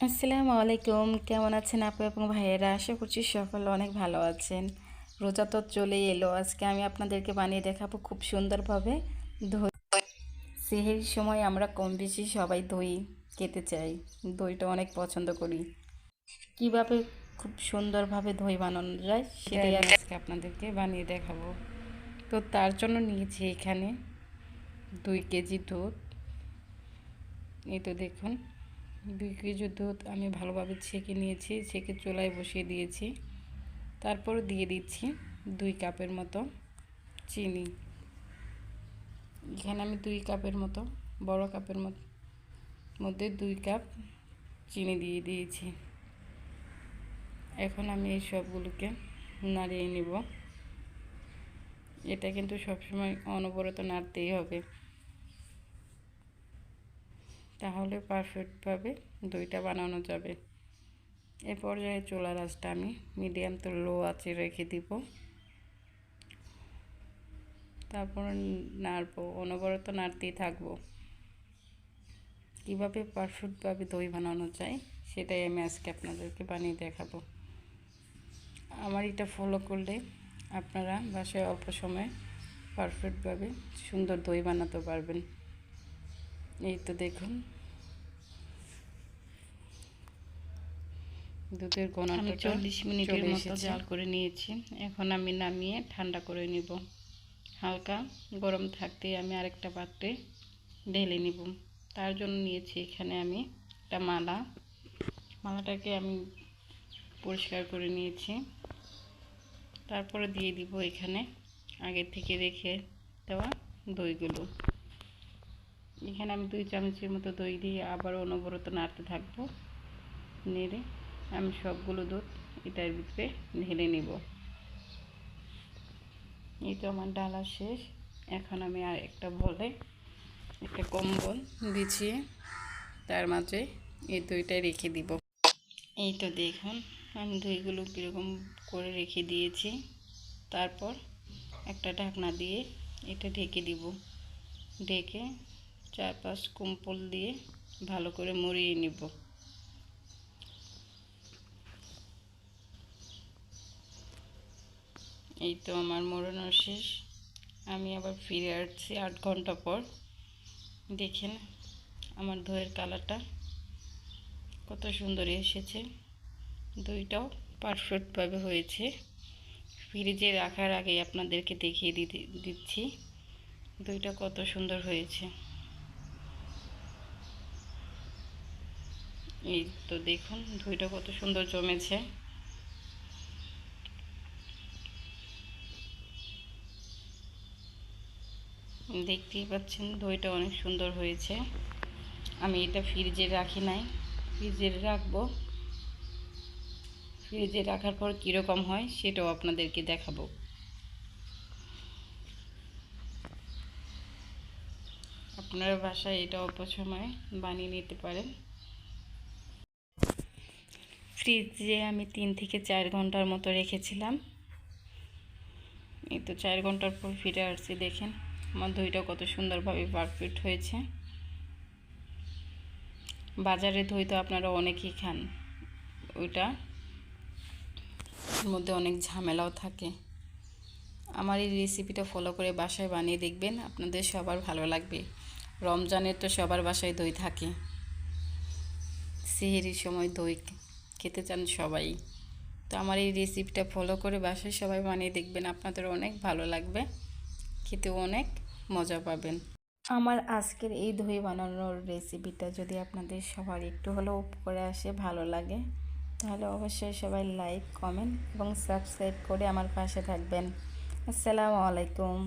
আসসালামু আলাইকুম। কেমন আছেন আপু এবং ভাইয়েরা? আশা করছি সকল অনেক ভালো আছেন। রোজা তো চলেই এলো। আজকে আমি আপনাদেরকে বানিয়ে দেখাবো খুব সুন্দরভাবে দই। সেহের সময় আমরা কম বেশি সবাই দই খেতে চাই। দইটা অনেক পছন্দ করি। কীভাবে খুব সুন্দরভাবে দই বানানো যায় সেটাই আজকে আপনাদেরকে বানিয়ে দেখাবো। তো তার জন্য নিয়েছি এখানে দুই কেজি দুধ। এই তো দেখুন। দুই কেজি দুধ আমি ভালোভাবে ছেঁকে নিয়েছি, ছেঁকে চুলায় বসিয়ে দিয়েছি। তারপর দিয়ে দিচ্ছি দুই কাপের মতো চিনি। এখানে আমি দুই কাপের মতো, বড় কাপের মধ্যে দুই কাপ চিনি দিয়ে দিয়েছি। এখন আমি এই সবগুলোকে নাড়িয়ে নিব। এটা কিন্তু সবসময় অনবরত নাড়তেই হবে। তাহলে পারফেক্টভাবে দইটা বানানো যাবে। এ পর্যায়ে চুলার আঁচটা আমি মিডিয়াম তো লো আঁচে রেখে দিব। তারপর নাড়বো, অনবরত নাড়তেই থাকব। কীভাবে পারফেক্টভাবে দই বানানো যায় সেটাই আমি আজকে আপনাদেরকে বানিয়ে দেখাবো। আমার এটা ফলো করলে আপনারা বাসায় অল্প সময়ে পারফেক্টভাবে সুন্দর দই বানাতে পারবেন। এই তো দেখুন। দুধের ঘনত্বটা চল্লিশ মিনিটের মতো জাল করে নিয়েছি। এখন আমি নামিয়ে ঠান্ডা করে নিব। হালকা গরম থাকতেই আমি আরেকটা পাত্রে ঢেলে নিব। তার জন্য নিয়েছি এখানে আমি একটা মালা। মালাটাকে আমি পরিষ্কার করে নিয়েছি। তারপরে দিয়ে দিব এখানে আগে থেকে রেখে দেওয়া দইগুলো। এখানে আমি দুই চামচের মতো দই দিয়ে আবার অনবরত নাড়তে থাকব। নেড়ে আমি সবগুলো দুধ এটার ভিতরে ঢেলে নিব। এই তো আমার ডালা শেষ। এখন আমি আর একটা বলে, একটা কম্বল বিছিয়ে তার মাঝে এই দইটা রেখে দিব। এই তো দেখুন, আমি দইগুলো কীরকম করে রেখে দিয়েছি। তারপর একটা ঢাকনা দিয়ে এটা ঢেকে দিব। ঢেকে চার পাঁচ কুম্পল দিয়ে ভালো করে মুড়িয়ে নিব। এই তো আমার মোড়ানো শেষ। আমি আবার ফিরে আসছি আট ঘণ্টা পর। দেখেন আমার দইয়ের কালারটা কত সুন্দর এসেছে। দইটাও পারফেক্টভাবে হয়েছে। ফ্রিজে রাখার আগে আপনাদেরকে দেখিয়ে দিতে দিচ্ছি। দইটা কত সুন্দর হয়েছে। এই তো দেখুন দইটা কত সুন্দর জমেছে। দেখতেই পাচ্ছেন দইটা অনেক সুন্দর হয়েছে। আমি এটা ফ্রিজে রাখি নাই। ফ্রিজে রাখব। ফ্রিজে রাখার পর কীরকম হয় সেটাও আপনাদেরকে দেখাবো। আপনারা বাসায় এটা অল্প বানিয়ে নিতে পারেন। ফ্রিজে আমি তিন থেকে চার ঘণ্টার মতো রেখেছিলাম। এই তো চার ঘণ্টার পর ফিরে আসছি, দেখেন আমার দইটা কত সুন্দরভাবে পারফেক্ট হয়েছে। বাজারে দই তো আপনারা অনেকেই খান, ওইটা মধ্যে অনেক ঝামেলাও থাকে। আমার এই রেসিপিটা ফলো করে বাসায় বানিয়ে দেখবেন, আপনাদের সবার ভালো লাগবে। রমজানের তো সবার বাসায় দই থাকে। সিহেরির সময় দই খেতে চান সবাই। তো আমার এই রেসিপিটা ফলো করে বাসায় সবাই বানিয়ে দেখবেন, আপনাদের অনেক ভালো লাগবে। খেতেও অনেক মজা পাবেন। আমার আজকের এই দই বানানোর রেসিপিটা যদি আপনাদের সবার একটু হলেও উপকারে আসে, ভালো লাগে, তাহলে অবশ্যই সবাই লাইক কমেন্ট এবং সাবস্ক্রাইব করে আমার পাশে থাকবেন। আসসালামু আলাইকুম।